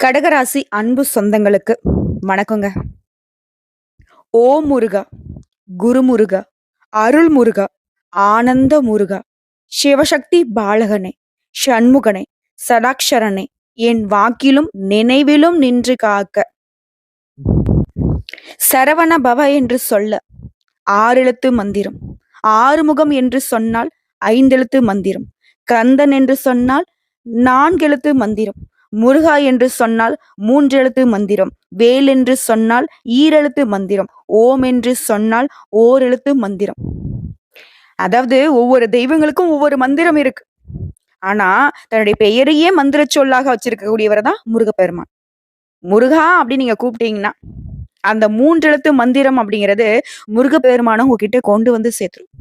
கடகராசி அன்பு சொந்தங்களுக்கு வணக்கங்க. ஓ முருகா குரு முருகா அருள் முருகா ஆனந்த முருகா சிவசக்தி பாலகனே ஷண்முகனே சடாக்ஷரனே என் வாக்கிலும் நினைவிலும் நின்று காக்க. சரவண பவ என்று சொல்ல ஆறெழுத்து மந்திரம் ஆறுமுகம் என்று சொன்னால் ஐந்தெழுத்து மந்திரம் கந்தன் என்று சொன்னால் நான்கெழுத்து மந்திரம் முருகா என்று சொன்னால் மூன்றெழுத்து மந்திரம் வேல் என்று சொன்னால் ஈரெழுத்து மந்திரம் ஓம் என்று சொன்னால் ஓரெழுத்து மந்திரம். அதாவது ஒவ்வொரு தெய்வங்களுக்கும் ஒவ்வொரு மந்திரம் இருக்கு. ஆனா தன்னுடைய பெயரையே மந்திர சொல்லாக வச்சிருக்கக்கூடியவர் தான் முருகப்பெருமான். முருகா அப்படின்னு நீங்க கூப்பிட்டீங்கன்னா அந்த மூன்றெழுத்து மந்திரம் அப்படிங்கிறது முருகப்பெருமானும் உங்ககிட்ட கொண்டு வந்து சேர்த்துரும்.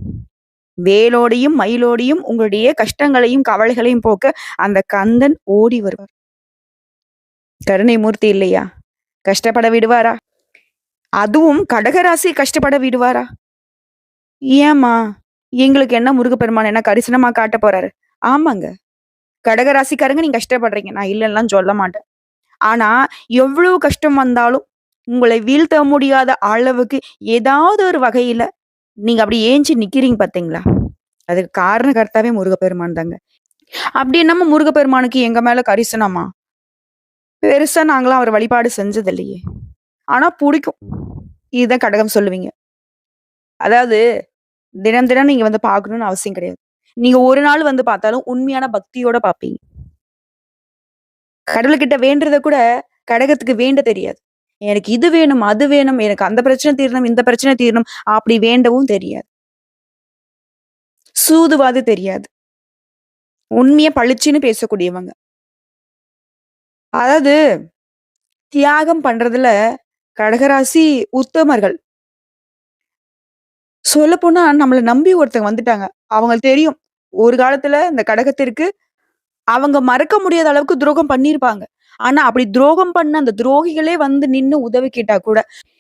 வேலோடையும் மயிலோடையும் உங்களுடைய கஷ்டங்களையும் கவலைகளையும் போக்க அந்த கந்தன் ஓடி வருவார். கருணை மூர்த்தி இல்லையா? கஷ்டப்பட விடுவாரா? அதுவும் கடகராசி கஷ்டப்பட விடுவாரா? ஏமா எங்களுக்கு என்ன முருகப்பெருமான் என்ன கரிசனமா காட்ட போறாரு? ஆமாங்க. கடகராசிக்காரங்க நீங்க கஷ்டப்படுறீங்க. நான் இல்லைன்னா சொல்ல மாட்டேன். ஆனா எவ்வளவு கஷ்டம் வந்தாலும் உங்களை வீழ்த்த முடியாத அளவுக்கு ஏதாவது ஒரு வகையில நீங்க அப்படி ஏஞ்சி நிக்கிறீங்க பாத்தீங்களா? அதுக்கு காரணகர்த்தாவே முருகப்பெருமான் தாங்க. அப்படி என்னமோ முருகப்பெருமானுக்கு எங்க மேல கரிசனமா? பெருசா நாங்களாம் அவர் வழிபாடு செஞ்சது இல்லையே ஆனா பிடிக்கும். இதுதான் கடகம் சொல்லுவீங்க. அதாவது தினம் தினம் நீங்க வந்து பார்க்கணும்னு அவசியம் கிடையாது. நீங்க ஒரு நாள் வந்து பார்த்தாலும் உண்மையான பக்தியோட பார்ப்பீங்க. கடவுள்கிட்ட வேண்டுறத கூட கடகத்துக்கு வேண்ட தெரியாது. எனக்கு இது வேணும் அது வேணும் எனக்கு அந்த பிரச்சனை தீரணும் இந்த பிரச்சனை தீரணும் அப்படி வேண்டவும் தெரியாது. சூதுவாது தெரியாது. உண்மையை பளிச்சுன்னு பேசக்கூடியவங்க. அதாவது தியாகம் பண்றதுல கடகராசி உத்தமர்கள். சொல்ல போனா நம்மளை நம்பி ஒருத்தங்க வந்துட்டாங்க. அவங்களுக்கு தெரியும். ஒரு காலத்துல இந்த கடகத்திற்கு அவங்க மறக்க முடியாத அளவுக்கு துரோகம் பண்ணியிருப்பாங்க. ஆனா அப்படி துரோகம் பண்ண அந்த துரோகிகளே வந்து நின்னு உதவி கேட்டா கூட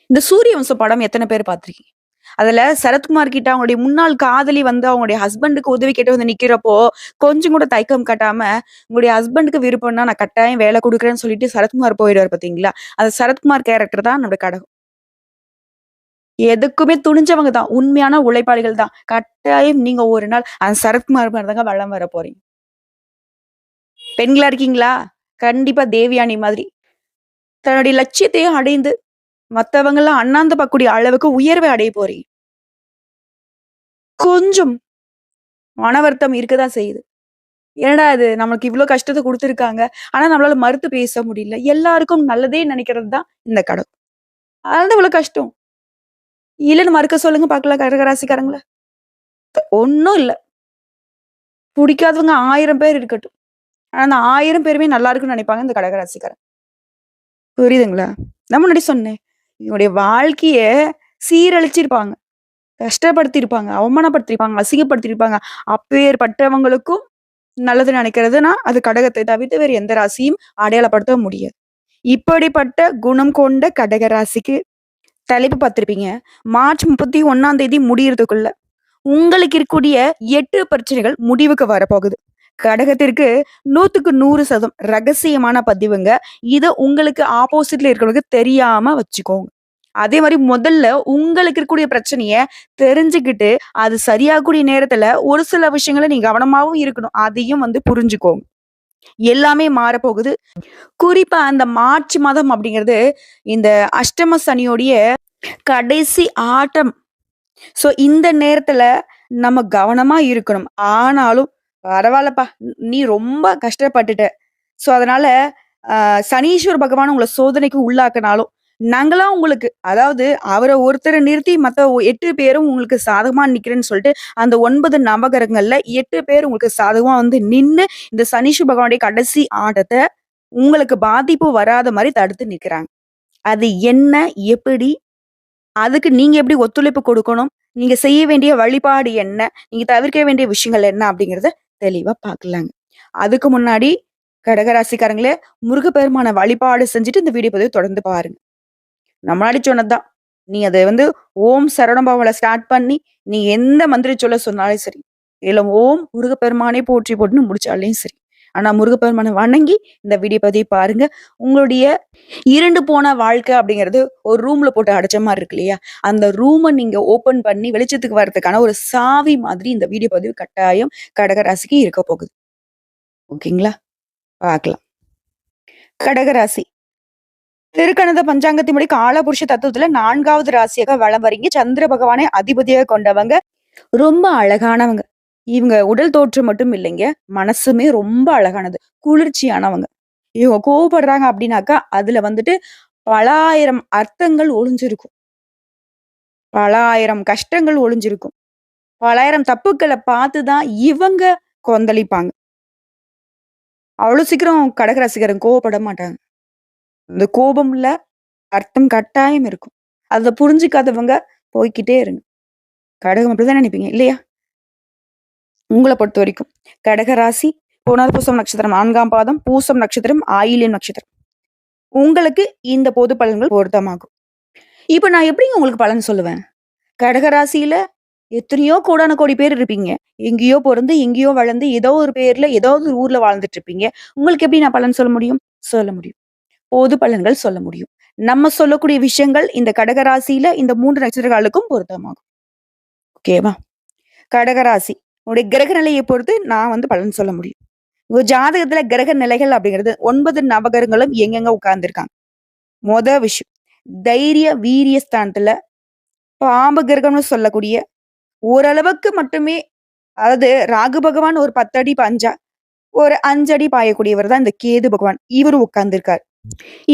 இந்த சூரிய வம்சம் படம் எத்தனை பேர் பார்த்திருக்கீங்க? அதுல சரத்குமார் கிட்ட அவங்களுடைய முன்னாள் காதலி வந்து அவங்களுடைய ஹஸ்பண்டுக்கு உதவி கேட்டு வந்து நிக்கிறப்போ கொஞ்சம் கூட தயக்கம் கட்டாம உங்களுடைய ஹஸ்பண்டுக்கு விருப்பம்னா நான் கட்டாயம் வேலை கொடுக்குறேன்னு சொல்லிட்டு சரத்குமார் போயிடுவார் பாத்தீங்களா? அந்த சரத்குமார் கேரக்டர் தான் நம்மளுடைய கடகம் எதுக்குமே துணிஞ்சவங்க தான். உண்மையான உழைப்பாளிகள் தான். கட்டாயம் நீங்க ஒரு நாள் அந்த சரத்குமார் மாதிரி தாங்க வளம் வர போறீங்க. பெண்களா இருக்கீங்களா? கண்டிப்பா தேவியானி மாதிரி. தன்னுடைய லட்சியத்தையும் அடைந்து மத்தவங்க எல்லாம் அண்ணாந்து பார்க்கக்கூடிய அளவுக்கு உயர்வை அடைய போறீங்க. கொஞ்சம் மன வருத்தம் இருக்கதான் செய்யுது. என்னடா இது? நம்மளுக்கு இவ்வளவு கஷ்டத்தை கொடுத்துருக்காங்க. ஆனா நம்மளால மறுத்து பேச முடியல. எல்லாருக்கும் நல்லதே நினைக்கிறது தான் இந்த கடவுள். அதனால இவ்வளவு கஷ்டம்? இல்லைன்னு மறுக்க சொல்லுங்க பார்க்கலாம் கடகராசிக்காரங்கள. ஒன்றும் இல்லை. பிடிக்காதவங்க ஆயிரம் பேர் இருக்கட்டும். ஆனா அந்த ஆயிரம் பேருமே நல்லா இருக்குன்னு நினைப்பாங்க இந்த கடகராசிக்காரன் புரியுதுங்களா? நான் முன்னாடி சொன்னேன். இவனுடைய வாழ்க்கைய சீரழிச்சிருப்பாங்க. கஷ்டப்படுத்திருப்பாங்க அவமானப்படுத்திருப்பாங்க அசிங்கப்படுத்திருப்பாங்க. அப்பேற்பட்டவங்களுக்கும் நல்லது நினைக்கிறதுனா அது கடகத்தை தவிர்த்து வேறு எந்த ராசியும் அடையாளப்படுத்த முடியாது. இப்படிப்பட்ட குணம் கொண்ட கடக ராசிக்கு தலைப்பு பார்த்திருப்பீங்க. மார்ச் முப்பத்தி ஒன்னாம் தேதி முடியறதுக்குள்ள உங்களுக்கு இருக்கக்கூடிய எட்டு பிரச்சனைகள் முடிவுக்கு வரப்போகுது. கடகத்திற்கு நூத்துக்கு நூறு சதம் ரகசியமான பதிவுங்க. இதை உங்களுக்கு ஆப்போசிட்ல இருக்கிறவங்களுக்கு தெரியாம வச்சுக்கோங்க. அதே மாதிரி முதல்ல உங்களுக்கு இருக்கக்கூடிய பிரச்சனைய தெரிஞ்சுக்கிட்டு அது சரியாகக்கூடிய நேரத்துல ஒரு சில விஷயங்களை நீங்க கவனமாவும் இருக்கணும். அதையும் வந்து புரிஞ்சுக்கோங்க. எல்லாமே மாறப்போகுது. குறிப்பா அந்த மார்ச் மாதம் அப்படிங்கிறது இந்த அஷ்டம சனியோடைய கடைசி ஆட்டம். சோ இந்த நேரத்துல நம்ம கவனமா இருக்கணும். ஆனாலும் பரவாயில்லப்பா. நீ ரொம்ப கஷ்டப்பட்டுட்ட. ஸோ அதனால சனீஸ்வர் பகவான் உங்களை சோதனைக்கு உள்ளாக்கினாலும் நாங்களாம் உங்களுக்கு அதாவது அவரை ஒருத்தரை நிறுத்தி மற்ற எட்டு பேரும் உங்களுக்கு சாதகமாக நிற்கிறேன்னு சொல்லிட்டு அந்த ஒன்பது நவகரங்களில் எட்டு பேர் உங்களுக்கு சாதகமாக வந்து நின்று இந்த சனீஸ்வர் பகவானுடைய கடைசி ஆட்டத்தை உங்களுக்கு பாதிப்பு வராத மாதிரி தடுத்து நிற்கிறாங்க அது என்ன எப்படி அதுக்கு நீங்கள் எப்படி ஒத்துழைப்பு கொடுக்கணும் நீங்கள் செய்ய வேண்டிய வழிபாடு என்ன நீங்கள் தவிர்க்க வேண்டிய விஷயங்கள் என்ன அப்படிங்கறத தெளிவா பார்க்கலாங்க அதுக்கு முன்னாடி கடகராசிக்காரங்களே முருகப்பெருமான வழிபாடு செஞ்சுட்டு இந்த வீடியோ பதிவு தொடர்ந்து பாருங்க. நம்மளாடி சொன்னதுதான். நீ அதை வந்து ஓம் சரணபாவல ஸ்டார்ட் பண்ணி நீ எந்த மந்திரி சொல்ல சொன்னாலும் சரி இல்ல ஓம் முருகப்பெருமானே போற்றி போட்டுன்னு முடிச்சாலையும் சரி ஆனால் முருகப்பெருமானை வணங்கி இந்த வீடியோ பதிவை பாருங்க. உங்களுடைய இருண்டு போன வாழ்க்கை அப்படிங்கிறது ஒரு ரூம்ல போட்டு அடைச்ச மாதிரி இருக்கு இல்லையா? அந்த ரூமை நீங்க ஓபன் பண்ணி வெளிச்சத்துக்கு வர்றதுக்கான ஒரு சாவி மாதிரி இந்த வீடியோ பதிவு கட்டாயம் கடகராசிக்கு இருக்க போகுது. ஓகேங்களா? பார்க்கலாம். கடகராசி. திருக்கணத பஞ்சாங்கத்தின்படி காலபுருஷ தத்துவத்துல நான்காவது ராசியாக வளம் வரீங்க சந்திர பகவானை அதிபதியாக கொண்டவங்க. ரொம்ப அழகானவங்க. இவங்க உடல் தோற்றம் மட்டும் இல்லைங்க மனசுமே ரொம்ப அழகானது குளிர்ச்சியானவங்க. இவங்க கோவப்படுறாங்க அப்படின்னாக்கா அதுல வந்துட்டு பல ஆயிரம் அர்த்தங்கள் ஒளிஞ்சிருக்கும். பல ஆயிரம் கஷ்டங்கள் ஒளிஞ்சிருக்கும். பலாயிரம் தப்புக்களை பார்த்துதான் இவங்க கொந்தளிப்பாங்க. அவ்வளவு சீக்கிரம் கடக ரசிகரும் கோவப்பட மாட்டாங்க. இந்த கோபம்ல அர்த்தம் கட்டாயம் இருக்கும். அதை புரிஞ்சுக்காதவங்க போய்க்கிட்டே இருங்க. கடகம் அப்படிதான் நினைப்பீங்க இல்லையா? உங்களை பொறுத்த வரைக்கும். கடகராசி புனர்பூசம் நட்சத்திரம் நான்காம் பாதம் பூசம் நட்சத்திரம் ஆயிலியம் நட்சத்திரம். உங்களுக்கு இந்த பொது பலன்கள் பொருத்தமாகும். இப்ப நான் எப்படிங்க உங்களுக்கு பலன் சொல்லுவேன்? கடகராசியில எத்தனையோ கோடான கோடி பேர் இருப்பீங்க. எங்கேயோ பிறந்து எங்கேயோ வளர்ந்து ஏதோ ஒரு பேர்ல ஏதோ ஒரு ஊர்ல வாழ்ந்துட்டு இருப்பீங்க. உங்களுக்கு எப்படி நான் பலன் சொல்ல முடியும்? சொல்ல முடியும். பொது பலன்கள் சொல்ல முடியும். நம்ம சொல்லக்கூடிய விஷயங்கள் இந்த கடகராசியில இந்த மூன்று நட்சத்திரங்களுக்கும் பொருத்தமாகும். ஓகேவா? கடகராசி உங்களுடைய கிரக நிலையை பொறுத்து நான் வந்து பலன் சொல்ல முடியும். உங்க ஜாதகத்துல கிரக நிலைகள் அப்படிங்கிறது ஒன்பது நவகரங்களும் எங்கெங்க உட்கார்ந்துருக்காங்க. மொத விஷயம் தைரிய வீரிய ஸ்தானத்துல பாம்பு கிரகம்னு சொல்லக்கூடிய ஓரளவுக்கு மட்டுமே அதாவது ராகு பகவான் ஒரு பத்தடி பஞ்சா ஒரு அஞ்சடி பாயக்கூடியவர் தான் இந்த கேது பகவான். இவரும் உட்கார்ந்துருக்காரு.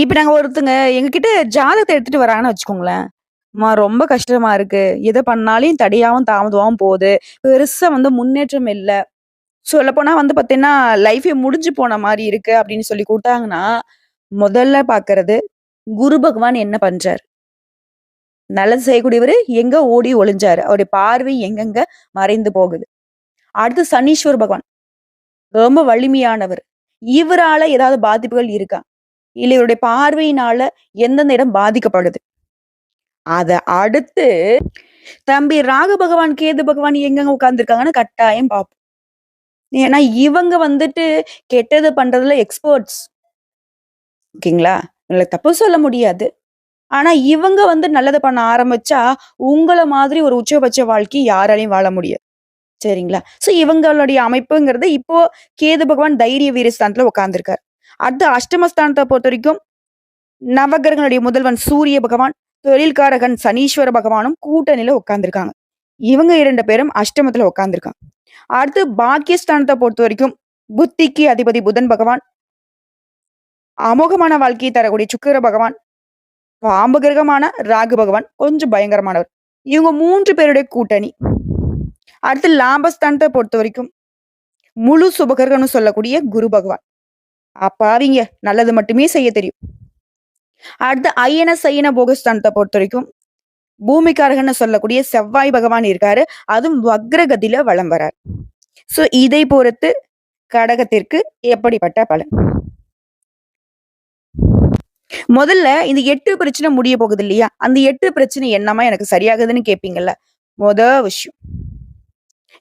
இப்ப நாங்க ஒருத்தங்க எங்ககிட்ட ஜாதகத்தை எடுத்துட்டு வராங்கன்னு வச்சுக்கோங்களேன். அம்மா ரொம்ப கஷ்டமா இருக்கு. எதை பண்ணாலும் தடையாவும் தாமதமாவும் போகுது. பெருசா வந்து முன்னேற்றம் இல்லை. சொல்லப்போனா வந்து பாத்தீங்கன்னா லைஃபே முடிஞ்சு போன மாதிரி இருக்கு அப்படின்னு சொல்லி கொடுத்தாங்கன்னா முதல்ல பாக்குறது குரு பகவான் என்ன பண்றாரு? நல்லது செய்யக்கூடியவர் எங்க ஓடி ஒளிஞ்சாரு. அவருடைய பார்வை எங்கெங்க மறைந்து போகுது. அடுத்து சனீஸ்வர் பகவான். ரொம்ப வலிமையானவர். இவரால ஏதாவது பாதிப்புகள் இருக்கா? இல்லை இவருடைய பார்வையினால எந்தெந்த இடம் பாதிக்கப்படுது? அத அடுத்து தம்பி ராகு பகவான் கேது பகவான் எங்கெங்க உட்கார்ந்துருக்காங்கன்னு கட்டாயம் பார்ப்போம் ஏன்னா இவங்க வந்துட்டு கெட்டது பண்றதுல எக்ஸ்பர்ட்ஸ் ஓகேங்களா? உங்களை தப்பு சொல்ல முடியாது. ஆனா இவங்க வந்து நல்லது பண்ண ஆரம்பிச்சா உங்களை மாதிரி ஒரு உச்சபட்ச வாழ்க்கை யாராலையும் வாழ முடியாது. சரிங்களா? சோ இவங்களுடைய அமைப்புங்கிறது இப்போ கேது பகவான் தைரிய வீரஸ்தானத்துல உட்கார்ந்துருக்காரு. அடுத்து அஷ்டமஸ்தானத்தை பொறுத்த வரைக்கும் நவகிரகனுடைய முதல்வன் சூரிய பகவான் தொழில்காரகன் சனீஸ்வர பகவானும் கூட்டணியில உட்காந்துருக்காங்க இவங்க இரண்டு பேரும் அஷ்டமத்துல உட்காந்துருக்காங்க அடுத்து பாக்கியஸ்தானத்தை பொறுத்த வரைக்கும் புத்திக்கு அதிபதி புதன் பகவான் அமோகமான வாழ்க்கையை தரக்கூடிய சுக்கிர பகவான் பாம்பு கிரகமான ராகு பகவான் கொஞ்சம் பயங்கரமானவர். இவங்க மூன்று பேருடைய கூட்டணி. அடுத்து லாபஸ்தானத்தை பொறுத்த வரைக்கும் முழு சுபகர்கன்னு சொல்லக்கூடிய குரு பகவான். அப்பாவிங்க நல்லது மட்டுமே செய்ய தெரியும். அடுத்து ஐயன சையன போகஸ்தானத்தை பொறுத்த வரைக்கும் பூமிக்காரகன்னு சொல்லக்கூடிய செவ்வாய் பகவான் இருக்காரு. அதுவும் வக்ரகதியில வளம் வரார். சோ இதை பொறுத்து கடகத்திற்கு எப்படிப்பட்ட பலன்? முதல்ல இந்த எட்டு பிரச்சனை முடிய போகுது இல்லையா? அந்த எட்டு பிரச்சனை என்னமா எனக்கு சரியாகுதுன்னு கேட்பீங்கல்ல முத விஷயம்.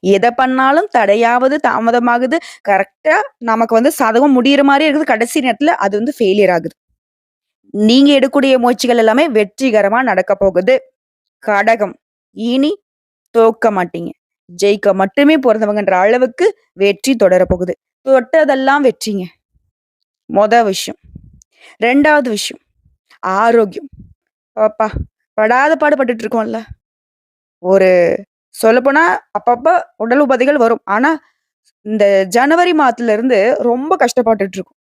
எதை பண்ணாலும் தடையாவது தாமதமாகுது. கரெக்டா நமக்கு வந்து சதவம் முடியிற மாதிரி இருக்குது. கடைசி நேரத்துல அது வந்து ஃபெயிலியர் ஆகுது. நீங்க எடுக்கக்கூடிய முயற்சிகள் எல்லாமே வெற்றிகரமா நடக்க போகுது. கடகம். இனி தோக்க மாட்டீங்க. ஜெயிக்க மட்டுமே பிறந்தவங்கன்ற அளவுக்கு வெற்றி தொடர போகுது. தொட்டதெல்லாம் வெற்றிங்க. மொத விஷயம். ரெண்டாவது விஷயம். ஆரோக்கியம். அப்பா படாத பாடுபட்டுட்டு இருக்கோம்ல. ஒரு சொல்லப்போனா அப்பப்ப உடல் உபாதைகள் வரும். ஆனா இந்த ஜனவரி மாதத்துல இருந்து ரொம்ப கஷ்டப்பட்டுட்டு இருக்கும்.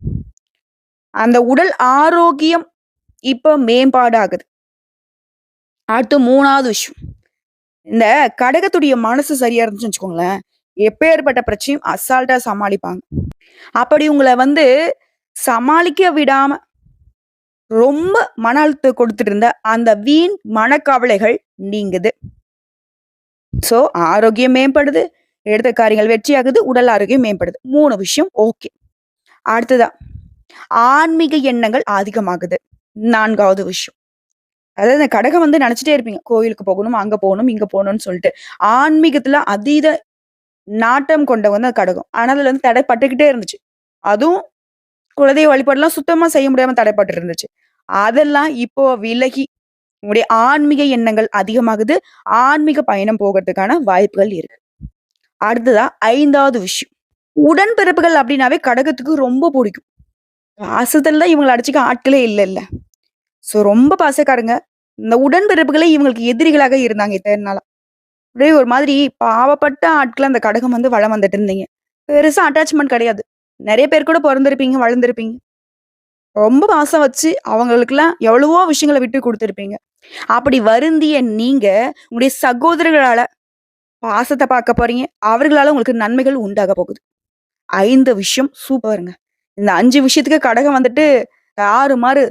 அந்த உடல் ஆரோக்கியம் இப்போ மேம்பாடு ஆகுது அடுத்து மூணாவது விஷயம். இந்த கடகத்துடைய மனசு சரியா இருந்துச்சுன்னு வச்சுக்கோங்களேன். எப்பேற்பட்ட பிரச்சனையும் அசால்ட்டா சமாளிப்பாங்க. அப்படி உங்களை வந்து சமாளிக்க விடாம ரொம்ப மன அழுத்தம் கொடுத்துட்டு இருந்த அந்த வீண் மனக்கவலைகள் நீங்குது. சோ ஆரோக்கியம் மேம்படுது. எடுத்த காரியங்கள் வெற்றியாகுது. உடல் ஆரோக்கியம் மேம்படுது. மூணு விஷயம் ஓகே அடுத்ததான் ஆன்மீக எண்ணங்கள் அதிகமாகுது. நான்காவது விஷயம் அதாவது இந்த கடகம் வந்து நினைச்சிட்டே இருப்பீங்க கோயிலுக்கு போகணும் அங்க போகணும் இங்க போகணும்னு சொல்லிட்டு ஆன்மீகத்துல அதீத நாட்டம் கொண்டவங்க தான் கடகம் ஆனா அதுல வந்து தடைப்பட்டுக்கிட்டே இருந்துச்சு அதுவும் குலதெய்வ வழிபாடுலாம் சுத்தமா செய்ய முடியாம தடைப்பட்டு இருந்துச்சு. அதெல்லாம் இப்போ விலகி உங்களுடைய ஆன்மீக எண்ணங்கள் அதிகமாகுது. ஆன்மீக பயணம் போகிறதுக்கான வாய்ப்புகள் இருக்கு. அடுத்ததா ஐந்தாவது விஷயம். உடன்பிறப்புகள் அப்படின்னாவே கடகத்துக்கு ரொம்ப பிடிக்கும் பாசத்துல தான் இவங்களை அடிச்சுக்க ஆட்களே இல்லல்ல. ஸோ ரொம்ப பாசக்காரங்க. இந்த உடன்பிறப்புகளே இவங்களுக்கு எதிரிகளாக இருந்தாங்க இத்தன நாளா. அப்படியே ஒரு மாதிரி பாவப்பட்ட ஆட்கள் அந்த கடகம் வந்து வளம் வந்துட்டு இருந்தீங்க. பெருசா அட்டாச்மெண்ட் கிடையாது. நிறைய பேர் கூட பிறந்திருப்பீங்க வளர்ந்துருப்பீங்க ரொம்ப பாசம் வச்சு அவங்களுக்குலாம் எவ்வளவோ விஷயங்களை விட்டு கொடுத்துருப்பீங்க அப்படி வருந்திய நீங்க உங்களுடைய சகோதரர்களால பாசத்தை பார்க்க போறீங்க. அவர்களால உங்களுக்கு நன்மைகள் உண்டாக போகுது. ஐந்து விஷயம் சூப்பருங்க இந்த அஞ்சு விஷயத்துக்கு கடகம் வந்துட்டு ஆறு மாறு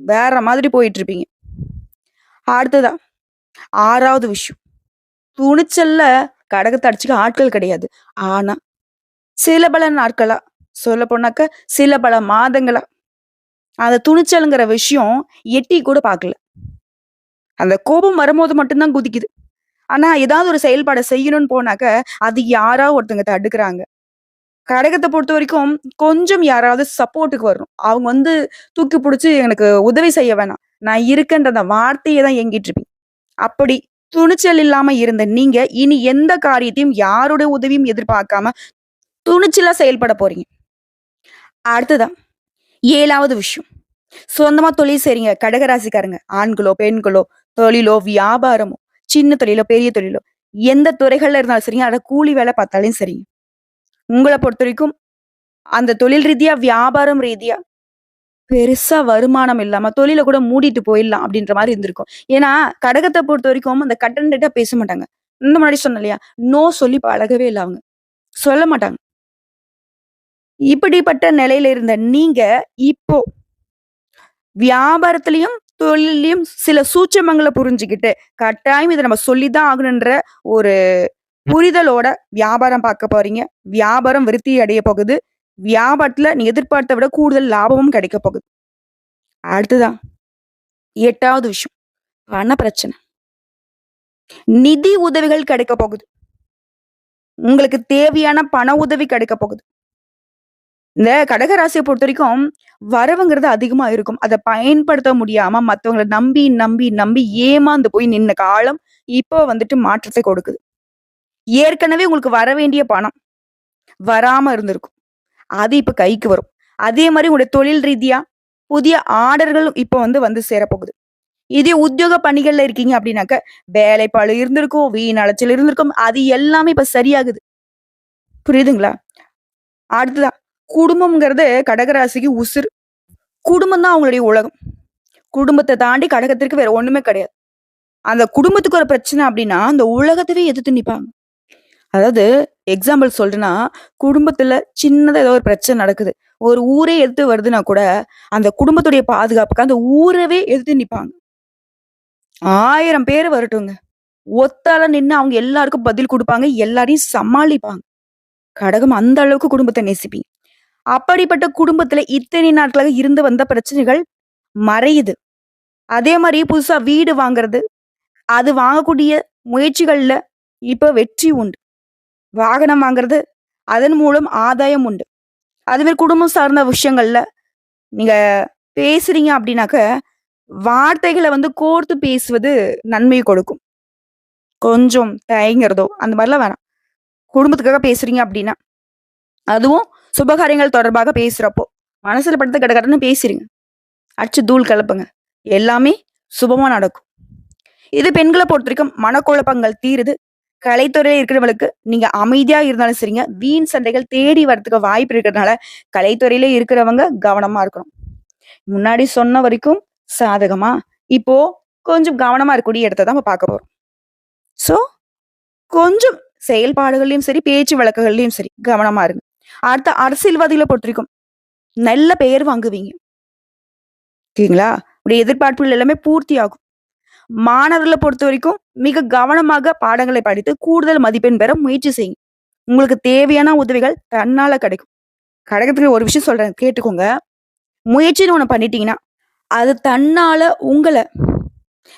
வேற மாதிரி போயிட்டு இருப்பீங்க. அடுத்ததா ஆறாவது விஷயம். துணிச்சல்ல கடகத்தை அடிச்சுக்க ஆட்கள் கிடையாது. ஆனா, சில பல நாட்களா சொல்லப்போனாக்க சில பல மாதங்களா அந்த துணிச்சலுங்கிற விஷயம் எட்டி கூட பார்க்கல. அந்த கோபம் வரும்போது மட்டும்தான் குதிக்குது. ஆனா, ஏதாவது ஒரு செயல்பாடை செய்யணும்னு போனாக்க, அது யாரா ஒருத்தங்க தடுக்கிறாங்க கழகத்தை பொறுத்த வரைக்கும் கொஞ்சம் யாராவது சப்போர்ட்டுக்கு வரணும். அவங்க வந்து தூக்கி பிடிச்சி எனக்கு உதவி செய்ய வேணாம். நான் இருக்கேன்ற அந்த வார்த்தையை தான் எங்கிட்டு இருப்பீங்க. அப்படி துணிச்சல் இல்லாம இருந்த நீங்க, இனி எந்த காரியத்தையும் யாருடைய உதவியும் எதிர்பார்க்காம துணிச்சலா செயல்பட போறீங்க. அடுத்ததான் ஏழாவது விஷயம். சொந்தமா தொழில் செய்றீங்க கடகராசிக்காரங்க ஆண்களோ, பெண்களோ, தொழிலோ, வியாபாரமோ, சின்ன தொழிலோ, பெரிய தொழிலோ, எந்த துறைகள்ல இருந்தாலும் சரிங்க, அதை கூலி வேலை பார்த்தாலும் சரிங்க. உங்களை பொறுத்த வரைக்கும் அந்த தொழில் ரீதியா, வியாபாரம் ரீதியா பெருசா வருமானம் இல்லாம தொழில கூட மூடிட்டு போயிடலாம் அப்படின்ற மாதிரி இருந்திருக்கும். ஏன்னா, கடகத்தை பொறுத்த வரைக்கும் அந்த கட் பேச மாட்டாங்க. இந்த முன்னாடி சொன்னேன் இல்லையா? நோ சொல்லி பழகவே இல்லை அவங்க. சொல்ல மாட்டாங்க. இப்படிப்பட்ட நிலையில இருந்த நீங்க, இப்போ வியாபாரத்திலையும் தொழிலையும் சில சூட்சமங்களை புரிஞ்சுக்கிட்டு கட்டாயம் இதை நம்ம சொல்லி தான் ஆகணுன்ற ஒரு புரிதலோட வியாபாரம் பார்க்க போறீங்க. வியாபாரம் விருத்தி அடைய போகுது. வியாபாரத்துல நீங்க எதிர்பார்த்த விட கூடுதல் லாபமும் கிடைக்க போகுது. அடுத்துதான் எட்டாவது விஷயம். பண பிரச்சனை. நிதி உதவிகள் கிடைக்க போகுது. உங்களுக்கு தேவையான பண உதவி கிடைக்க போகுது. இந்த கடக பொறுத்த வரைக்கும் வரவுங்கிறது அதிகமா இருக்கும். அதை பயன்படுத்த முடியாம மத்தவங்கள நம்பி, நம்பி, நம்பி ஏமாந்து போய் நின்ன காலம் இப்போ வந்துட்டு மாற்றத்தை கொடுக்குது. ஏற்கனவே உங்களுக்கு வர வேண்டிய பணம் வராம இருந்திருக்கும். அது இப்ப கைக்கு வரும். அதே மாதிரி உங்களுடைய தொழில் ரீதியா புதிய ஆர்டர்களும் இப்போ வந்து வந்து சேரப்போகுது. இதே உத்தியோக பணிகள்ல இருக்கீங்க அப்படின்னாக்க, வேலைப்பாடு இருந்திருக்கும், வீண் அலைச்சல் இருந்திருக்கும். அது எல்லாமே இப்ப சரியாகுது. புரியுதுங்களா? அடுத்ததா குடும்பம்ங்கிறது கடகராசிக்கு உசுறு குடும்பம் தான் அவங்களுடைய உலகம். குடும்பத்தை தாண்டி கடகத்திற்கு வேற ஒண்ணுமே கிடையாது. அந்த குடும்பத்துக்கு ஒரு பிரச்சனை அப்படின்னா, அந்த உலகத்தவே எதிர்த்து நிற்பாங்க அதாவது எக்ஸாம்பிள் சொல்றேன்னா, குடும்பத்துல சின்னதா ஏதோ ஒரு பிரச்சனை நடக்குது. ஒரு ஊரே எடுத்து வருதுன்னா கூட, அந்த குடும்பத்துடைய பாதுகாப்புக்கு அந்த ஊரவே எடுத்து நிப்பாங்க. ஆயிரம் பேர் வரட்டுங்க. ஒத்தால நின்று அவங்க எல்லாருக்கும் பதில் கொடுப்பாங்க எல்லாரையும் சமாளிப்பாங்க. கடகம் அந்த அளவுக்கு குடும்பத்தை நேசிப்பீங்க. அப்படிப்பட்ட குடும்பத்துல இத்தனை நாட்களாக இருந்து வந்த பிரச்சனைகள் மறையுது. அதே மாதிரி புதுசா வீடு வாங்குறது, அது வாங்கக்கூடிய முயற்சிகள்ல இப்ப வெற்றி உண்டு. வாகனம் வாங்குறது, அதன் மூலம் ஆதாயம் உண்டு. அதுவே குடும்பம் சார்ந்த விஷயங்கள்ல நீங்க பேசுறீங்க அப்படின்னாக்க, வார்த்தைகளை வந்து கோர்த்து பேசுவது நன்மை கொடுக்கும். கொஞ்சம் தயங்குறதோ, அந்த மாதிரிலாம் வேணாம். குடும்பத்துக்காக பேசுறீங்க அப்படின்னா, அதுவும் சுபகாரியங்கள் தொடர்பாக பேசுறப்போ, மனசுல பட்டத கடகடன்னு பேசுறீங்க அடிச்சு தூள் கலப்புங்க எல்லாமே சுபமா நடக்கும். இது பொறுத்த வரைக்கும் மனக்குழப்பங்கள் தீருது. கலைத்துறையில இருக்கிறவங்களுக்கு நீங்க அமைதியா இருந்தாலும் சரிங்க, வீண் சண்டைகள் தேடி வரதுக்கு வாய்ப்பு இருக்கிறதுனால, கலைத்துறையில இருக்கிறவங்க கவனமா இருக்கணும். முன்னாடி சொன்ன வரைக்கும் சாதகமா, இப்போ கொஞ்சம் கவனமா இருக்கக்கூடிய இடத்த தான் நம்ம பார்க்க போறோம். ஸோ, கொஞ்சம் செயல்பாடுகள்லயும் சரி, பேச்சு வழக்குகள்லயும் சரி கவனமா இருங்க. அடுத்த அரசியல்வாதிகளை பொறுத்திருக்கும் நல்ல பெயர் வாங்குவீங்க. ஓகேங்களா? உடைய எதிர்பார்ப்புகள் எல்லாமே பூர்த்தி ஆகும். மாணவர்களை பொறுத்த வரைக்கும் மிக கவனமாக பாடங்களை படித்து கூடுதல் மதிப்பெண் பெற முயற்சி செய்யுங்க. உங்களுக்கு தேவையான உதவிகள் தன்னால கிடைக்கும். கடகத்துக்கு ஒரு விஷயம் சொல்றேன் கேட்டுக்கோங்க. முயற்சின்னு ஒன்று பண்ணிட்டீங்கன்னா, அது தன்னால உங்களை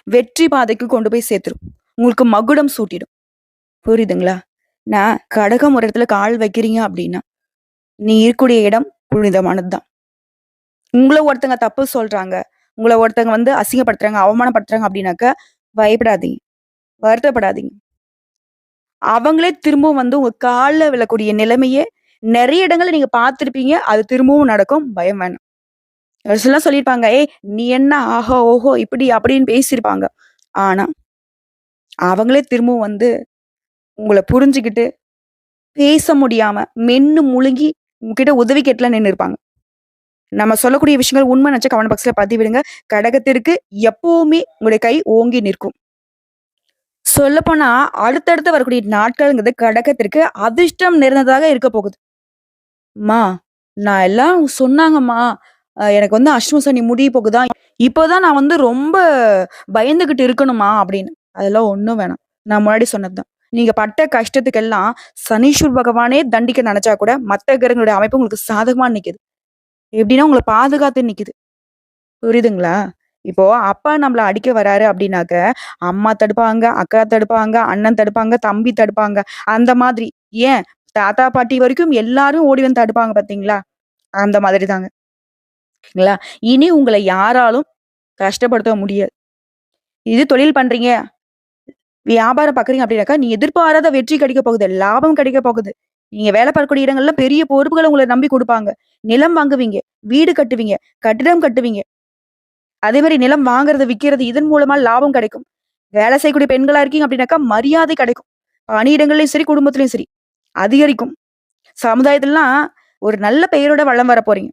வெற்றி பாதைக்கு கொண்டு போய் சேர்த்துரும். உங்களுக்கு மகுடம் சூட்டிடும். புரியுதுங்களா? நான் கடகம் ஒரு இடத்துல கால் வைக்கிறீங்க அப்படின்னா, நீ இருக்கக்கூடிய இடம் புனிதமானது தான் உங்களை ஒருத்தங்க தப்பு சொல்றாங்க. உங்களை ஒருத்தங்க வந்து அசிங்கப்படுத்துறாங்க, அவமானப்படுத்துறாங்க அப்படின்னாக்க, பயப்படாதீங்க. வருத்தப்படாதீங்க. அவங்களே திரும்பவும் வந்து உங்க காலில் விழக்கூடிய நிலைமையே நிறைய இடங்களை நீங்க பார்த்துருப்பீங்க அது திரும்பவும் நடக்கும். பயம் வேணும் ஒரு சொல்லியிருப்பாங்க, "ஏய் நீ என்ன ஆஹோ ஓஹோ! இப்படி அப்படின்னு பேசியிருப்பாங்க." ஆனா, அவங்களே திரும்பவும் வந்து உங்களை புரிஞ்சுக்கிட்டு பேச முடியாம, மென்னு முழுங்கி உங்ககிட்ட உதவி கேட்டுலாம் நின்னுருப்பாங்க. நம்ம சொல்லக்கூடிய விஷயங்கள் உண்மை நெனச்சா கமெண்ட் பாக்ஸ்ல பதிவிடுங்க. கடகத்திற்கு எப்பவுமே உங்களுடைய கை ஓங்கி நிற்கும். சொல்லப்போனால் அடுத்தடுத்து வரக்கூடிய நாட்கள்ங்கிறது கடகத்திற்கு அதிர்ஷ்டம் நிறைந்ததாக இருக்க போகுது. மா நான் எல்லாம் சொன்னாங்கம்மா. எனக்கு வந்து அஷ்டம சனி முடிய போகுதா, இப்போதான் நான் வந்து ரொம்ப பயந்துகிட்டு இருக்கணுமா?" அப்படின்னு. அதெல்லாம் ஒன்றும் வேணாம். நான் முன்னாடி சொன்னது தான். நீங்க பட்ட கஷ்டத்துக்கெல்லாம் சனீஸ்வர் பகவானே தண்டிக்க நினைச்சா கூட, மற்ற கிரகங்களுடைய அமைப்பு உங்களுக்கு சாதகமா நிக்குது. எப்படின்னா, உங்களை பாதுகாத்து நிக்குது. புரியுதுங்களா? இப்போ அப்பா நம்மள அடிக்க வராரு அப்படின்னாக்க, அம்மா தடுப்பாங்க, அக்கா தடுப்பாங்க, அண்ணன் தடுப்பாங்க, தம்பி தடுப்பாங்க. அந்த மாதிரி. ஏன் தாத்தா, பாட்டி வரைக்கும் எல்லாரும் ஓடி வந்து தடுப்பாங்க பார்த்தீங்களா? அந்த மாதிரி தாங்க. இனி உங்களை யாராலும் கஷ்டப்படுத்த முடியாது. இது தொழில் பண்றீங்க, வியாபாரம் பார்க்குறீங்க அப்படின்னாக்கா, நீ எதிர்பாராத வெற்றி கிடைக்க போகுது. லாபம் கிடைக்க போகுது. நீங்க வேலை பார்க்கக்கூடிய இடங்கள்ல பெரிய பொறுப்புகளை உங்களை நம்பி கொடுப்பாங்க நிலம் வாங்குவீங்க, வீடு கட்டுவீங்க, கட்டிடம் கட்டுவீங்க. அதே மாதிரி நிலம் வாங்குறது, விற்கிறது இதன் மூலமா லாபம் கிடைக்கும். வேலை செய்யக்கூடிய பெண்களா இருக்கீங்க அப்படின்னாக்கா, மரியாதை கிடைக்கும். பணியிடங்கள்லயும் சரி, குடும்பத்திலயும் சரி. அதிகரிக்கும். சமுதாயத்திலலாம் ஒரு நல்ல பெயரோட வளம் வர போறீங்க.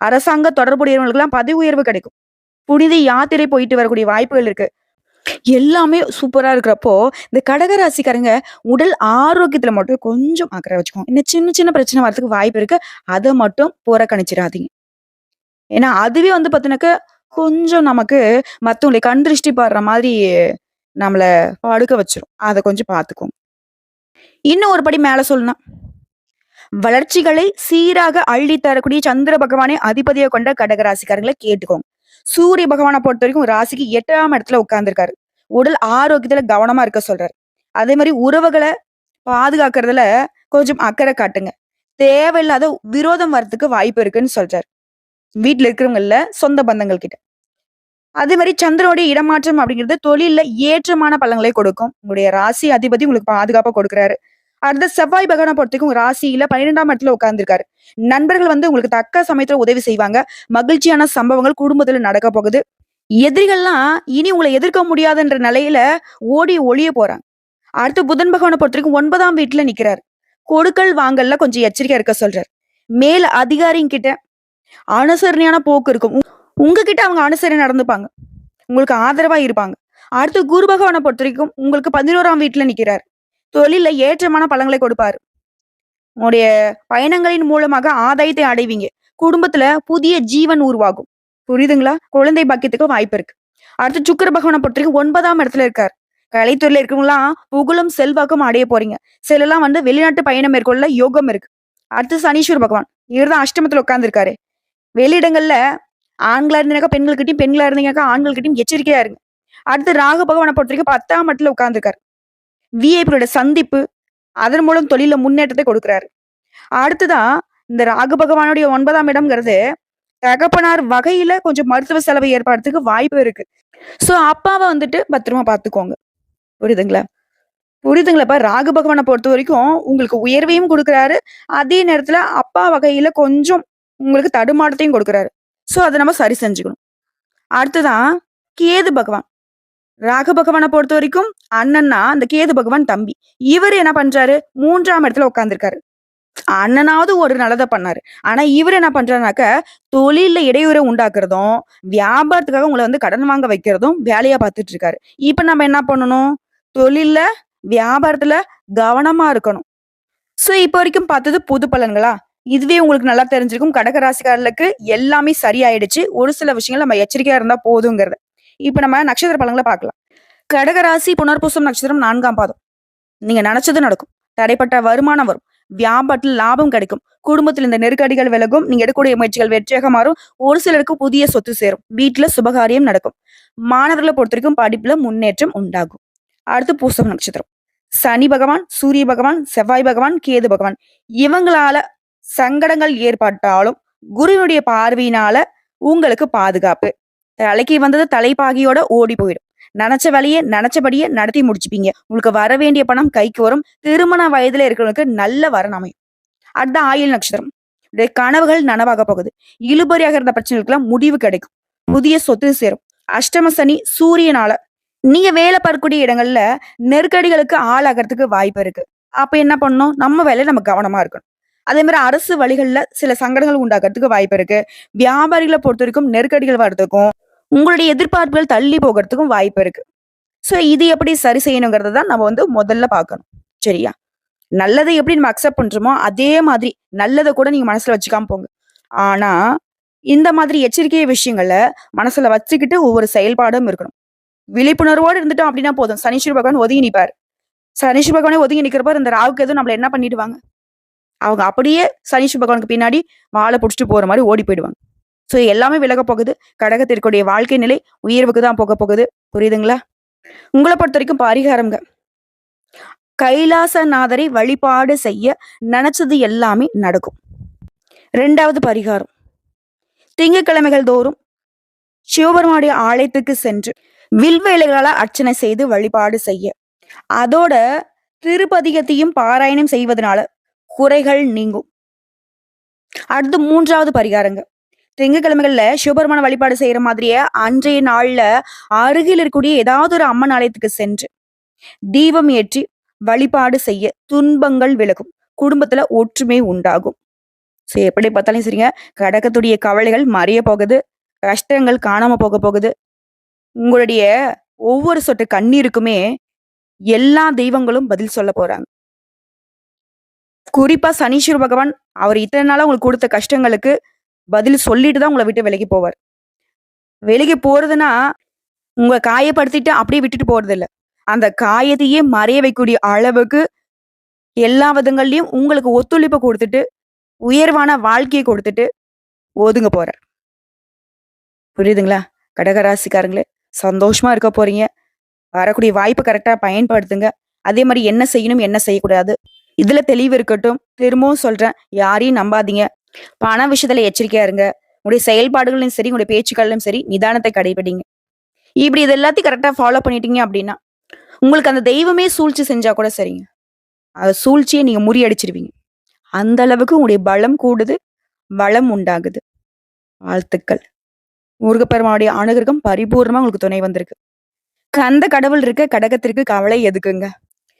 அரசாங்க தொடர்புடையவங்களுக்குலாம் பதவி உயர்வு கிடைக்கும். புனித யாத்திரை போயிட்டு வரக்கூடிய வாய்ப்புகள் இருக்கு. எல்லாமே சூப்பரா இருக்கிறப்போ, இந்த கடக ராசிக்காரங்க உடல் ஆரோக்கியத்துல மட்டும் கொஞ்சம் அக்கறை வச்சுக்கோங்க. இன்னும் சின்ன சின்ன பிரச்சனை வரதுக்கு வாய்ப்பு இருக்கு. அதை மட்டும் புறக்கணிச்சிடாதீங்க ஏன்னா, அதுவே வந்து பார்த்தீங்கன்னாக்க, கொஞ்சம் நமக்கு மற்றவங்களை கண் திருஷ்டி படுற மாதிரி நம்மளை படுக்க வச்சிடும் அதை கொஞ்சம் பார்த்துக்கோங்க. இன்னும் ஒரு படி மேலே சொல்லணும் வளர்ச்சிகளை சீராக அள்ளி தரக்கூடிய சந்திர பகவானை அதிபதியை கொண்ட கடக ராசிக்காரங்களை கேட்டுக்கோங்க. சூரிய பகவானை பொறுத்த வரைக்கும் ராசிக்கு எட்டாம் இடத்துல உட்கார்ந்துருக்காரு உடல் ஆரோக்கியத்துல கவனமா இருக்க சொல்றாரு. அதே மாதிரி உறவுகளை பாதுகாக்கிறதுல கொஞ்சம் அக்கறை காட்டுங்க. தேவையில்லாத விரோதம் வர்றதுக்கு வாய்ப்பு இருக்குன்னு சொல்றாரு. வீட்டில் இருக்கிறவங்கள்ல சொந்த பந்தங்கள் கிட்ட. அதே மாதிரி சந்திரனுடைய இடமாற்றம் அப்படிங்கிறது தொழில ஏற்றமான பலன்களை கொடுக்கும். உங்களுடைய ராசி அதிபதி உங்களுக்கு பாதுகாப்பா கொடுக்குறாரு. அடுத்த செவ்வாய் பகவான பொறுத்தவரைக்கும் ராசியில 12ஆம் இடத்துல உட்கார்ந்துருக்காரு நண்பர்கள் வந்து உங்களுக்கு தக்க சமயத்துல உதவி செய்வாங்க. மகிழ்ச்சியான சம்பவங்கள் குடும்பத்துல நடக்க போகுது. எதிரிகள்லாம் இனி உங்களை எதிர்க்க முடியாதுன்ற நிலையில ஓடி ஒளிய போறாங்க. அடுத்து புதன் பகவான பொறுத்தவரைக்கும் ஒன்பதாம் வீட்டுல நிக்கிறாரு. கொடுக்கல் வாங்கல்ல கொஞ்சம் எச்சரிக்கையா இருக்க சொல்றாரு. மேல் அதிகாரிங்கிட்ட அனுசரணையான போக்கு இருக்கும். உங்ககிட்ட அவங்க அனுசரணை நடந்துப்பாங்க. உங்களுக்கு ஆதரவா இருப்பாங்க. அடுத்து குரு பொறுத்த வரைக்கும் உங்களுக்கு பதினோராம் வீட்டுல நிக்கிறார் தொழில ஏற்றமான பலங்களை கொடுப்பாரு. உங்களுடைய பயணங்களின் மூலமாக ஆதாயத்தை அடைவீங்க. குடும்பத்துல புதிய ஜீவன் உருவாகும். புரியுதுங்களா? குழந்தை பாக்கியத்துக்கு வாய்ப்பு இருக்கு. அடுத்து சுக்கிர பொறுத்த பொறுத்தவரைக்கும் ஒன்பதாம் இடத்துல இருக்காரு. கலைத்துறையில இருக்கவங்களாம் புகழும், செல்வாக்கும் அடைய போறீங்க. சிலர்லாம் வந்து வெளிநாட்டு பயணம் மேற்கொள்ள யோகம் இருக்கு. அடுத்து சனீஸ்வர பகவான். இவர் தான் அஷ்டமத்துல உட்கார்ந்திருக்காரு. வெளியிடங்கள்ல ஆண்களாக இருந்தீங்கனாக்கா பெண்கள்கிட்டையும் பெண்களாக இருந்தீங்கக்கா ஆண்கள்கிட்டயும் எச்சரிக்கையாக இருங்க. அடுத்து ராகு பகவான பொறுத்தவரைக்கும் 10ஆம் இடத்துல உட்கார்ந்திருக்காரு. விஐபியோட சந்திப்பு, அதன் மூலம் தொழில முன்னேற்றத்தை கொடுக்குறாரு. அடுத்துதான் இந்த ராகு பகவானுடைய ஒன்பதாம் இடம்ங்கிறது, தகப்பனார் வகையில கொஞ்சம் மருத்துவ செலவு ஏற்படுறதுக்கு வாய்ப்பு இருக்கு. ஸோ அப்பாவை வந்துட்டு பத்திரமா பார்த்துக்கோங்க. புரியுதுங்களா? புரியுதுங்களாப்பா? ராகு பகவான பொறுத்தவரைக்கும் உங்களுக்கு உயர்வையும் கொடுக்குறாரு அதே நேரத்துல அப்பா வகையில கொஞ்சம் உங்களுக்கு தடுமாற்றத்தையும் கொடுக்குறாரு. ஸோ அதை நம்ம சரி செஞ்சுக்கணும். அடுத்ததான் கேது பகவான். ராக பகவானை பொறுத்த வரைக்கும் அண்ணன்னா, அந்த கேது பகவான் தம்பி. இவர் என்ன பண்றாரு? மூன்றாம் இடத்துல உட்காந்துருக்காரு அண்ணனாவது ஒரு நல்லதை பண்ணாரு. ஆனா இவர் என்ன பண்றாருனாக்க, தொழில இடையூறை உண்டாக்குறதும், வியாபாரத்துக்காக உங்களை வந்து கடன் வாங்க வைக்கிறதும் வேலையா பார்த்துட்டு இருக்காரு. இப்ப நம்ம என்ன பண்ணணும்? தொழில வியாபாரத்துல கவனமா இருக்கணும். ஸோ இப்போ வரைக்கும் பார்த்தது புது பலன்களா? இதுவே உங்களுக்கு நல்லா தெரிஞ்சிருக்கும். கடக ராசிக்காரர்களுக்கு எல்லாமே சரியாயிடுச்சு. ஒரு சில விஷயங்கள் நம்ம எச்சரிக்கையா இருந்தா போதுங்கிறது. இப்ப நம்ம நட்சத்திர பலன்கள பார்க்கலாம். கடக ராசி புனர்பூசம் நட்சத்திரம் நான்காம் பாதம். நீங்க நினைச்சது நடக்கும். தடைப்பட்ட வருமானம் வரும். வியாபாரத்துல லாபம் கிடைக்கும். குடும்பத்துல இந்த நெருக்கடிகள் விலகும். நீங்க எடுக்கக்கூடிய முயற்சிகள் வெற்றியாக மாறும். ஒரு சிலருக்கு புதிய சொத்து சேரும். வீட்ல சுபகாரியம் நடக்கும். மாணவர்களை பொறுத்த வரைக்கும் படிப்புல முன்னேற்றம் உண்டாகும். அடுத்து பூசம் நட்சத்திரம். சனி பகவான், சூரிய பகவான், செவ்வாய் பகவான், கேது பகவான். இவங்களால சங்கடங்கள் ஏற்பட்டாலும் குருவினுடைய பார்வையினால உங்களுக்கு பாதுகாப்பு. தலைக்கு வந்தது தலைப்பாகியோட ஓடி போயிடும். நினைச்ச வேலையை நினைச்சபடியே நடத்தி முடிச்சுப்பீங்க. உங்களுக்கு வர வேண்டிய பணம் கைக்கு வரும். திருமண வயதுல இருக்கிறவங்களுக்கு நல்ல வரன் அமையும். அடுத்த ஆயுள் நட்சத்திரம். கனவுகள் நனவாக போகுது. இழுபறியாக இருந்த பிரச்சனைகளுக்கெல்லாம் முடிவு கிடைக்கும். புதிய சொத்து சேரும். அஷ்டம சனி சூரியனால நீங்க வேலை பார்க்கக்கூடிய இடங்கள்ல நெருக்கடிகளுக்கு ஆளாகிறதுக்கு வாய்ப்பு இருக்கு. அப்ப என்ன பண்ணணும்? நம்ம வேலையை நம்ம கவனமா இருக்கணும். அதே மாதிரி அரசு வழிகளில் சில சங்கடங்கள் உண்டாகிறதுக்கு வாய்ப்பு இருக்கு. வியாபாரிகளை பொறுத்த வரைக்கும் நெருக்கடிகள் வர்றதுக்கும் உங்களுடைய எதிர்பார்ப்புகள் தள்ளி போகிறதுக்கும் வாய்ப்பு இருக்கு. ஸோ இது எப்படி சரி செய்யணுங்கிறத தான் நம்ம வந்து முதல்ல பார்க்கணும். சரியா? நல்லதை எப்படி நம்ம அக்செப்ட் பண்றோமோ அதே மாதிரி நல்லதை கூட நீங்க மனசுல வச்சுக்காம போங்க. ஆனா இந்த மாதிரி எச்சரிக்கை விஷயங்களை மனசுல வச்சுக்கிட்டு ஒவ்வொரு செயல்பாடும் இருக்கணும். விழிப்புணர்வோடு இருந்துட்டோம் அப்படின்னா போதும். சனீஸ்வர பகவான் ஒதுங்கி நிற்பார் சனீஸ்வர பகவானே ஒதுங்கி நிற்கிறப்ப இந்த ராவுக்கு எதுவும் நம்மள என்ன பண்ணிடுவாங்க? அவங்க அப்படியே சனீஷ் பகவானுக்கு பின்னாடி வாழை பிடிச்சிட்டு போற மாதிரி ஓடி போயிடுவாங்க. ஸோ எல்லாமே விலக போகுது. கடகத்திற்குடைய வாழ்க்கை நிலை உயர்வுக்கு தான் போக போகுது. புரியுதுங்களா? உங்களை பொறுத்த வரைக்கும் பரிகாரம்ங்க. கைலாசநாதரை வழிபாடு செய்ய நினைச்சது எல்லாமே நடக்கும். ரெண்டாவது பரிகாரம். திங்கட்கிழமைகள் தோறும் சிவபெருமானுடைய ஆலயத்துக்கு சென்று வில்வேலைகளால் அர்ச்சனை செய்து வழிபாடு செய்ய. அதோட திருப்பதிகத்தையும் பாராயணம் செய்வதனால குறைகள் நீங்கும். அடுத்து மூன்றாவது பரிகாரங்க. திங்கக்கிழமைகள்ல சிவபெருமான வழிபாடு செய்யற மாதிரியே அன்றைய நாள்ல அருகில் இருக்கக்கூடிய ஏதாவது ஒரு அம்மன் ஆலயத்துக்கு சென்று தீபம் ஏற்றி வழிபாடு செய்ய துன்பங்கள் விலகும். குடும்பத்துல ஒற்றுமை உண்டாகும். ஸோ எப்படி பார்த்தாலும் சரிங்க கடகத்துடைய கவலைகள் மறைய போகுது கஷ்டங்கள் காணாம போக போகுது. உங்களுடைய ஒவ்வொரு சொட்டு கண்ணீருக்குமே எல்லா தெய்வங்களும் பதில் சொல்ல போறாங்க. குறிப்பா சனீஸ்வர பகவான் அவர் இத்தனை நாளா உங்களுக்கு கொடுத்த கஷ்டங்களுக்கு பதில் சொல்லிட்டு தான் உங்களை விட்டு விலகி போவார். விலகி போறதுன்னா உங்களை காயப்படுத்திட்டு அப்படியே விட்டுட்டு போறது அந்த காயத்தையே மறைய வைக்கக்கூடிய அளவுக்கு எல்லா விதங்கள்லயும் உங்களுக்கு ஒத்துழைப்பை கொடுத்துட்டு உயர்வான வாழ்க்கையை கொடுத்துட்டு ஒதுங்க போறார். புரியுதுங்களா? கடகராசிக்காரங்களே சந்தோஷமா இருக்க போறீங்க. வரக்கூடிய வாய்ப்பு கரெக்டா பயன்படுத்துங்க. அதே மாதிரி என்ன செய்யணும் என்ன செய்யக்கூடாது? இதுல தெளிவு இருக்கட்டும். திரும்பவும் சொல்றேன் யாரையும் நம்பாதீங்க. பண விஷயத்துல எச்சரிக்கையா இருங்க. உங்களுடைய செயல்பாடுகளும் சரி உங்களுடைய பேச்சுக்களிலும் சரி நிதானத்தை கடைபிடிங்க. இப்படி இது எல்லாத்தையும் கரெக்டா ஃபாலோ பண்ணிட்டீங்க அப்படின்னா உங்களுக்கு அந்த தெய்வமே சூழ்ச்சி செஞ்சா கூட சரிங்க. அந்த சூழ்ச்சியை நீங்க முறியடிச்சிருவீங்க. அந்த அளவுக்கு உங்களுடைய பலம் கூடுது வளம் உண்டாகுது. வாழ்த்துக்கள். முருகப்பெருமானுடைய அனுகிரகம் பரிபூர்ணமா உங்களுக்கு துணை வந்திருக்கு. கந்த கடவுள் இருக்க கடகத்திற்கு கவலை எதுக்குங்க?